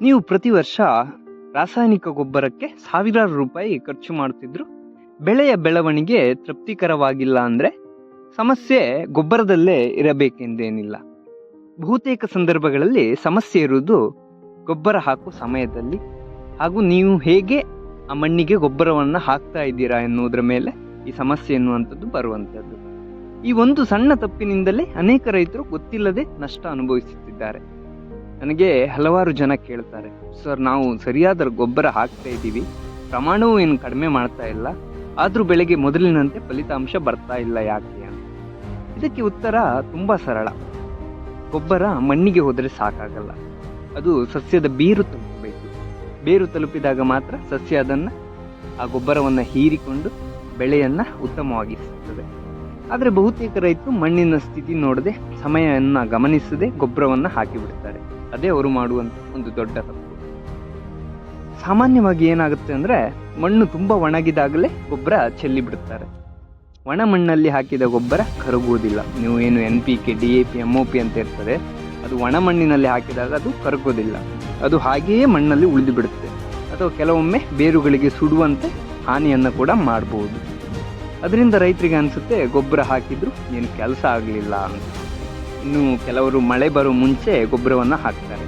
ನೀವು ಪ್ರತಿ ವರ್ಷ ರಾಸಾಯನಿಕ ಗೊಬ್ಬರಕ್ಕೆ ಸಾವಿರಾರು ರೂಪಾಯಿ ಖರ್ಚು ಮಾಡ್ತಿದ್ರು. ಬೆಳೆಯ ಬೆಳವಣಿಗೆ ತೃಪ್ತಿಕರವಾಗಿಲ್ಲ ಅಂದರೆ ಸಮಸ್ಯೆ ಗೊಬ್ಬರದಲ್ಲೇ ಇರಬೇಕೆಂದೇನಿಲ್ಲ. ಬಹುತೇಕ ಸಂದರ್ಭಗಳಲ್ಲಿ ಸಮಸ್ಯೆ ಇರುವುದು ಗೊಬ್ಬರ ಹಾಕುವ ಸಮಯದಲ್ಲಿ. ಹಾಗೂ ನೀವು ಹೇಗೆ ಆ ಮಣ್ಣಿಗೆ ಗೊಬ್ಬರವನ್ನು ಹಾಕ್ತಾ ಇದ್ದೀರಾ ಎನ್ನುವುದರ ಮೇಲೆ ಈ ಸಮಸ್ಯೆ ಎನ್ನುವಂಥದ್ದು ಬರುವಂಥದ್ದು. ಈ ಒಂದು ಸಣ್ಣ ತಪ್ಪಿನಿಂದಲೇ ಅನೇಕ ರೈತರು ಗೊತ್ತಿಲ್ಲದೆ ನಷ್ಟ ಅನುಭವಿಸುತ್ತಿದ್ದಾರೆ. ನನಗೆ ಹಲವಾರು ಜನ ಕೇಳ್ತಾರೆ, ಸರ್, ನಾವು ಸರಿಯಾದ ಗೊಬ್ಬರ ಹಾಕ್ತಾ ಇದ್ದೀವಿ, ಪ್ರಮಾಣವೂ ಏನು ಕಡಿಮೆ ಮಾಡ್ತಾ ಇಲ್ಲ, ಆದರೂ ಬೆಳೆಗೆ ಮೊದಲಿನಂತೆ ಫಲಿತಾಂಶ ಬರ್ತಾ ಇಲ್ಲ ಯಾಕೆ ಅಂತ. ಇದಕ್ಕೆ ಉತ್ತರ ತುಂಬ ಸರಳ. ಗೊಬ್ಬರ ಮಣ್ಣಿಗೆ ಹೋದರೆ ಸಾಕಾಗಲ್ಲ. ಅದು ಸಸ್ಯದ ಬೇರು ತಲುಪಬೇಕು. ಬೇರು ತಲುಪಿದಾಗ ಮಾತ್ರ ಸಸ್ಯ ಅದನ್ನು, ಆ ಗೊಬ್ಬರವನ್ನು ಹೀರಿಕೊಂಡು ಬೆಳೆಯನ್ನು ಉತ್ತಮವಾಗಿಸುತ್ತದೆ. ಆದರೆ ಬಹುತೇಕ ರೈತರು ಮಣ್ಣಿನ ಸ್ಥಿತಿ ನೋಡದೆ ಸಮಯವನ್ನು ಗಮನಿಸದೆ ಗೊಬ್ಬರವನ್ನು ಹಾಕಿಬಿಡ್ತಾರೆ. ಅದೇ ಅವರು ಮಾಡುವಂಥ ಒಂದು ದೊಡ್ಡ ತಪ್ಪು. ಸಾಮಾನ್ಯವಾಗಿ ಏನಾಗುತ್ತೆ ಅಂದರೆ ಮಣ್ಣು ತುಂಬ ಒಣಗಿದಾಗಲೇ ಗೊಬ್ಬರ ಚೆಲ್ಲಿ ಬಿಡುತ್ತಾರೆ. ಒಣ ಮಣ್ಣಲ್ಲಿ ಹಾಕಿದ ಗೊಬ್ಬರ ಕರಗುವುದಿಲ್ಲ. ನೀವು ಏನು N P K D A P M O P ಅಂತ ಇರ್ತದೆ, ಅದು ಒಣ ಮಣ್ಣಿನಲ್ಲಿ ಹಾಕಿದಾಗ ಅದು ಕರಗೋದಿಲ್ಲ ಅದು ಹಾಗೆಯೇ ಮಣ್ಣಲ್ಲಿ ಉಳಿದು ಬಿಡುತ್ತೆ. ಅಥವಾ ಕೆಲವೊಮ್ಮೆ ಬೇರುಗಳಿಗೆ ಸುಡುವಂತೆ ಹಾನಿಯನ್ನು ಕೂಡ ಮಾಡಬಹುದು ಅದರಿಂದ ರೈತರಿಗೆ ಅನಿಸುತ್ತೆ ಗೊಬ್ಬರ ಹಾಕಿದ್ರು ಏನು ಕೆಲಸ ಆಗಲಿಲ್ಲ ಅಂತ. ಇನ್ನು ಕೆಲವರು ಮಳೆ ಬರೋ ಮುಂಚೆ ಗೊಬ್ಬರವನ್ನು ಹಾಕ್ತಾರೆ.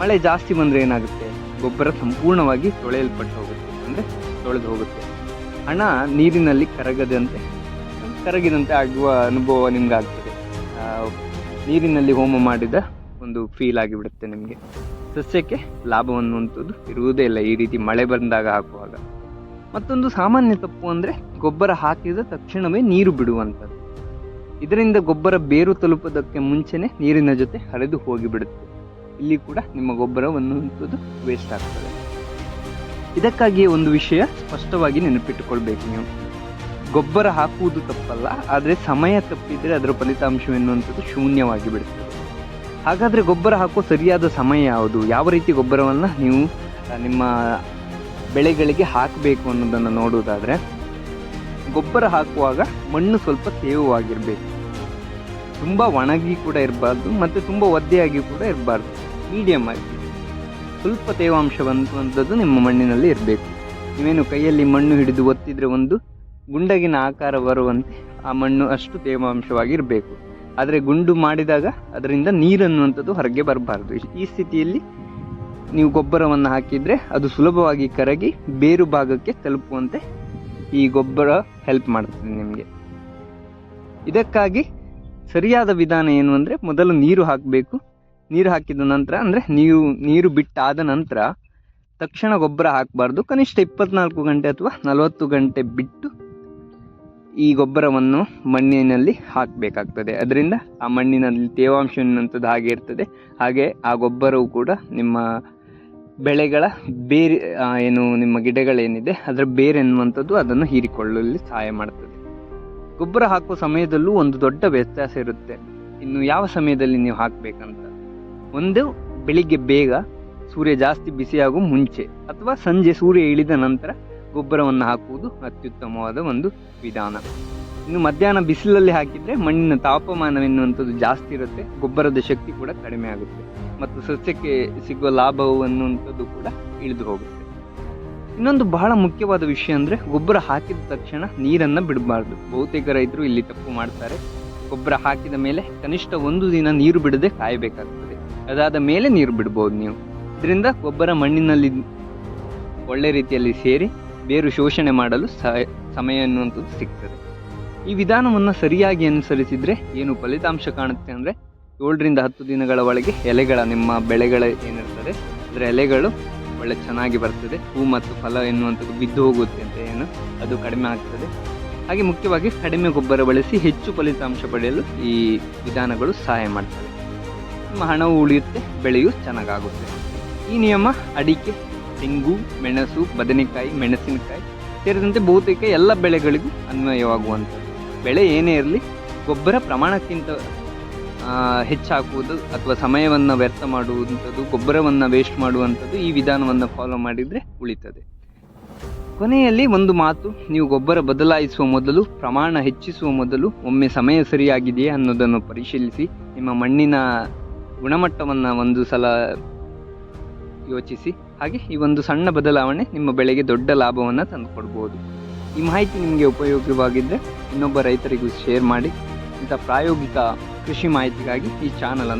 ಮಳೆ ಜಾಸ್ತಿ ಬಂದರೆ ಏನಾಗುತ್ತೆ? ಗೊಬ್ಬರ ಸಂಪೂರ್ಣವಾಗಿ ತೊಳೆಯಲ್ಪಟ್ಟು ಹೋಗುತ್ತೆ. ಅಂದರೆ ತೊಳೆದು ಹೋಗುತ್ತೆ. ಹಣ ನೀರಿನಲ್ಲಿ ಕರಗದಂತೆ, ಕರಗಿದಂತೆ ಆಗುವ ಅನುಭವ ನಿಮ್ಗೆ ಆಗ್ತದೆ ನೀರಿನಲ್ಲಿ ಹೋಮ ಮಾಡಿದ ಒಂದು ಫೀಲ್ ಆಗಿಬಿಡುತ್ತೆ ನಿಮಗೆ. ಸಸ್ಯಕ್ಕೆ ಲಾಭವನ್ನುವಂಥದ್ದು ಇರುವುದೇ ಇಲ್ಲ ಈ ರೀತಿ ಮಳೆ ಬಂದಾಗ ಹಾಕುವಾಗ. ಮತ್ತೊಂದು ಸಾಮಾನ್ಯ ತಪ್ಪು ಅಂದರೆ ಗೊಬ್ಬರ ಹಾಕಿದ ತಕ್ಷಣವೇ ನೀರು ಬಿಡುವಂಥದ್ದು ಇದರಿಂದ ಗೊಬ್ಬರ ಬೇರು ತಲುಪೋದಕ್ಕೆ ಮುಂಚೆನೆ ನೀರಿನ ಜೊತೆ ಹರಿದು ಹೋಗಿಬಿಡುತ್ತೆ. ಇಲ್ಲಿ ಕೂಡ ನಿಮ್ಮ ಗೊಬ್ಬರವನ್ನುವಂಥದ್ದು ವೇಸ್ಟ್ ಆಗ್ತದೆ. ಇದಕ್ಕಾಗಿ ಒಂದು ವಿಷಯ ಸ್ಪಷ್ಟವಾಗಿ ನೆನಪಿಟ್ಟುಕೊಳ್ಬೇಕು ನೀವು. ಗೊಬ್ಬರ ಹಾಕುವುದು ತಪ್ಪಲ್ಲ, ಆದರೆ ಸಮಯ ತಪ್ಪಿದರೆ ಅದರ ಫಲಿತಾಂಶ ಎನ್ನುವಂಥದ್ದು ಶೂನ್ಯವಾಗಿ ಬಿಡುತ್ತದೆ. ಹಾಗಾದರೆ ಗೊಬ್ಬರ ಹಾಕುವ ಸರಿಯಾದ ಸಮಯ ಯಾವುದು? ಯಾವ ರೀತಿ ಗೊಬ್ಬರವನ್ನು ನೀವು ನಿಮ್ಮ ಬೆಳೆಗಳಿಗೆ ಹಾಕಬೇಕು ಅನ್ನೋದನ್ನು ನೋಡುವುದಾದರೆ, ಗೊಬ್ಬರ ಹಾಕುವಾಗ ಮಣ್ಣು ಸ್ವಲ್ಪ ತೇವವಾಗಿರಬೇಕು. ತುಂಬ ಒಣಗಿ ಕೂಡ ಇರಬಾರ್ದು ಮತ್ತು ತುಂಬ ಒದ್ದೆಯಾಗಿ ಕೂಡ ಇರಬಾರ್ದು. ಮೀಡಿಯಮ್ ಆಗಿ. ಸ್ವಲ್ಪ ತೇವಾಂಶವಂತದ್ದು ನಿಮ್ಮ ಮಣ್ಣಿನಲ್ಲಿ ಇರಬೇಕು. ನೀವೇನು ಕೈಯಲ್ಲಿ ಮಣ್ಣು ಹಿಡಿದು ಒತ್ತಿದರೆ ಒಂದು ಗುಂಡಗಿನ ಆಕಾರ ಬರುವಂತೆ ಆ ಮಣ್ಣು ಅಷ್ಟು ತೇವಾಂಶವಾಗಿ ಇರಬೇಕು. ಆದರೆ ಗುಂಡು ಮಾಡಿದಾಗ ಅದರಿಂದ ನೀರನ್ನುವಂಥದ್ದು ಹೊರಗೆ ಬರಬಾರ್ದು. ಈ ಸ್ಥಿತಿಯಲ್ಲಿ ನೀವು ಗೊಬ್ಬರವನ್ನು ಹಾಕಿದರೆ ಅದು ಸುಲಭವಾಗಿ ಕರಗಿ ಬೇರು ಭಾಗಕ್ಕೆ ತಲುಪುವಂತೆ ಈ ಗೊಬ್ಬರ ಹೆಲ್ಪ್ ಮಾಡ್ತದೆ ನಿಮಗೆ. ಇದಕ್ಕಾಗಿ ಸರಿಯಾದ ವಿಧಾನ ಏನು ಅಂದರೆ ಮೊದಲು ನೀರು ಹಾಕಬೇಕು. ನೀರು ಹಾಕಿದ ನಂತರ ಅಂದರೆ ನೀರು ನೀರು ಬಿಟ್ಟಾದ ನಂತರ ತಕ್ಷಣ ಗೊಬ್ಬರ ಹಾಕಬಾರ್ದು. ಕನಿಷ್ಠ ಇಪ್ಪತ್ನಾಲ್ಕು ಗಂಟೆ ಅಥವಾ ನಲವತ್ತು ಗಂಟೆ ಬಿಟ್ಟು ಈ ಗೊಬ್ಬರವನ್ನು ಮಣ್ಣಿನಲ್ಲಿ ಹಾಕಬೇಕಾಗ್ತದೆ. ಅದರಿಂದ ಆ ಮಣ್ಣಿನಲ್ಲಿ ತೇವಾಂಶ ಎನ್ನುವಂಥದ್ದು ಹಾಗೆ ಇರ್ತದೆ. ಹಾಗೆ ಆ ಗೊಬ್ಬರವು ಕೂಡ ನಿಮ್ಮ ಬೆಳೆಗಳ ಬೇರೆ ಏನು, ನಿಮ್ಮ ಗಿಡಗಳೇನಿದೆ, ಅದರ ಬೇರೆ ಎನ್ನುವಂಥದ್ದು ಅದನ್ನು ಹೀರಿಕೊಳ್ಳಲು ಸಹಾಯ ಮಾಡ್ತದೆ. ಗೊಬ್ಬರ ಹಾಕುವ ಸಮಯದಲ್ಲೂ ಒಂದು ದೊಡ್ಡ ವ್ಯತ್ಯಾಸ ಇರುತ್ತೆ. ಇನ್ನು ಯಾವ ಸಮಯದಲ್ಲಿ ನೀವು ಹಾಕಬೇಕಂತ? ಒಂದು, ಬೆಳಿಗ್ಗೆ ಬೇಗ ಸೂರ್ಯ ಜಾಸ್ತಿ ಬಿಸಿಯಾಗುವ ಮುಂಚೆ ಅಥವಾ ಸಂಜೆ ಸೂರ್ಯ ಇಳಿದ ನಂತರ ಗೊಬ್ಬರವನ್ನು ಹಾಕುವುದು ಅತ್ಯುತ್ತಮವಾದ ಒಂದು ವಿಧಾನ. ಇನ್ನು ಮಧ್ಯಾಹ್ನ ಬಿಸಿಲಲ್ಲಿ ಹಾಕಿದರೆ ಮಣ್ಣಿನ ತಾಪಮಾನ ಎನ್ನುವಂಥದ್ದು ಜಾಸ್ತಿ ಇರುತ್ತೆ, ಗೊಬ್ಬರದ ಶಕ್ತಿ ಕೂಡ ಕಡಿಮೆ ಆಗುತ್ತೆ. ಮತ್ತು ಸಸ್ಯಕ್ಕೆ ಸಿಗುವ ಲಾಭವು ಅನ್ನುವಂಥದ್ದು ಕೂಡ ಇಳಿದು ಹೋಗುತ್ತೆ. ಇನ್ನೊಂದು ಬಹಳ ಮುಖ್ಯವಾದ ವಿಷಯ ಅಂದರೆ ಗೊಬ್ಬರ ಹಾಕಿದ ತಕ್ಷಣ ನೀರನ್ನು ಬಿಡಬಾರ್ದು. ಬಹುತೇಕ ರೈತರು ಇಲ್ಲಿ ತಪ್ಪು ಮಾಡ್ತಾರೆ. ಗೊಬ್ಬರ ಹಾಕಿದ ಮೇಲೆ ಕನಿಷ್ಠ ಒಂದು ದಿನ ನೀರು ಬಿಡದೆ ಕಾಯಬೇಕಾಗ್ತದೆ. ಅದಾದ ಮೇಲೆ ನೀರು ಬಿಡ್ಬೋದು ನೀವು. ಇದರಿಂದ ಗೊಬ್ಬರ ಮಣ್ಣಿನಲ್ಲಿ ಒಳ್ಳೆ ರೀತಿಯಲ್ಲಿ ಸೇರಿ ಬೇರು ಶೋಷಣೆ ಮಾಡಲು ಸಮಯ ಅನ್ನುವಂಥದ್ದು ಸಿಗ್ತದೆ. ಈ ವಿಧಾನವನ್ನು ಸರಿಯಾಗಿ ಅನುಸರಿಸಿದರೆ ಏನು ಫಲಿತಾಂಶ ಕಾಣುತ್ತೆ ಅಂದರೆ ಏಳರಿಂದ ಹತ್ತು ದಿನಗಳ ಒಳಗೆ ಎಲೆಗಳ, ನಿಮ್ಮ ಬೆಳೆಗಳ ಏನಿರ್ತದೆ, ಅದರ ಎಲೆಗಳು ಒಳ್ಳೆ ಚೆನ್ನಾಗಿ ಬರ್ತದೆ. ಹೂ ಮತ್ತು ಫಲ ಎನ್ನುವಂಥದ್ದು ಬಿದ್ದು ಹೋಗುತ್ತೆ ಅಂತ ಏನು ಅದು ಕಡಿಮೆ ಆಗ್ತದೆ. ಹಾಗೆ ಮುಖ್ಯವಾಗಿ ಕಡಿಮೆ ಗೊಬ್ಬರ ಬಳಸಿ ಹೆಚ್ಚು ಫಲಿತಾಂಶ ಪಡೆಯಲು ಈ ವಿಧಾನಗಳು ಸಹಾಯ ಮಾಡ್ತವೆ. ನಿಮ್ಮ ಹಣವು ಉಳಿಯುತ್ತೆ, ಬೆಳೆಯು ಚೆನ್ನಾಗಾಗುತ್ತೆ. ಈ ನಿಯಮ ಅಡಿಕೆ, ತೆಂಗು, ಮೆಣಸು, ಬದನೆಕಾಯಿ, ಮೆಣಸಿನಕಾಯಿ ಸೇರಿದಂತೆ ಬಹುತೇಕ ಎಲ್ಲ ಬೆಳೆಗಳಿಗೂ ಅನ್ವಯವಾಗುವಂಥದ್ದು. ಬೆಳೆ ಏನೇ ಇರಲಿ ಗೊಬ್ಬರ ಪ್ರಮಾಣಕ್ಕಿಂತ ಹೆಚ್ಚಾಕುವುದು ಅಥವಾ ಸಮಯವನ್ನು ವ್ಯರ್ಥ ಮಾಡುವಂಥದ್ದು, ಗೊಬ್ಬರವನ್ನು ವೇಸ್ಟ್ ಮಾಡುವಂಥದ್ದು ಈ ವಿಧಾನವನ್ನು ಫಾಲೋ ಮಾಡಿದರೆ ಉಳಿತದೆ. ಕೊನೆಯಲ್ಲಿ ಒಂದು ಮಾತು, ನೀವು ಗೊಬ್ಬರ ಬದಲಾಯಿಸುವ ಮೊದಲು, ಪ್ರಮಾಣ ಹೆಚ್ಚಿಸುವ ಮೊದಲು ಒಮ್ಮೆ ಸಮಯ ಸರಿಯಾಗಿದೆಯೇ ಅನ್ನೋದನ್ನು ಪರಿಶೀಲಿಸಿ, ನಿಮ್ಮ ಮಣ್ಣಿನ ಗುಣಮಟ್ಟವನ್ನು ಒಂದು ಸಲ ಯೋಚಿಸಿ, ಹಾಗೆ ಈ ಒಂದು ಸಣ್ಣ ಬದಲಾವಣೆ ನಿಮ್ಮ ಬೆಳೆಗೆ ದೊಡ್ಡ ಲಾಭವನ್ನು ತಂದುಕೊಡ್ಬೋದು. ಈ ಮಾಹಿತಿ ನಿಮಗೆ ಉಪಯೋಗವಾಗಿದ್ದರೆ ಇನ್ನೊಬ್ಬ ರೈತರಿಗೂ ಶೇರ್ ಮಾಡಿ, ಇಂಥ ಪ್ರಾಯೋಗಿಕ ಕೃಷಿ ಮಾಹಿತಿಗಾಗಿ ಈ ಚಾನಲನ್ನು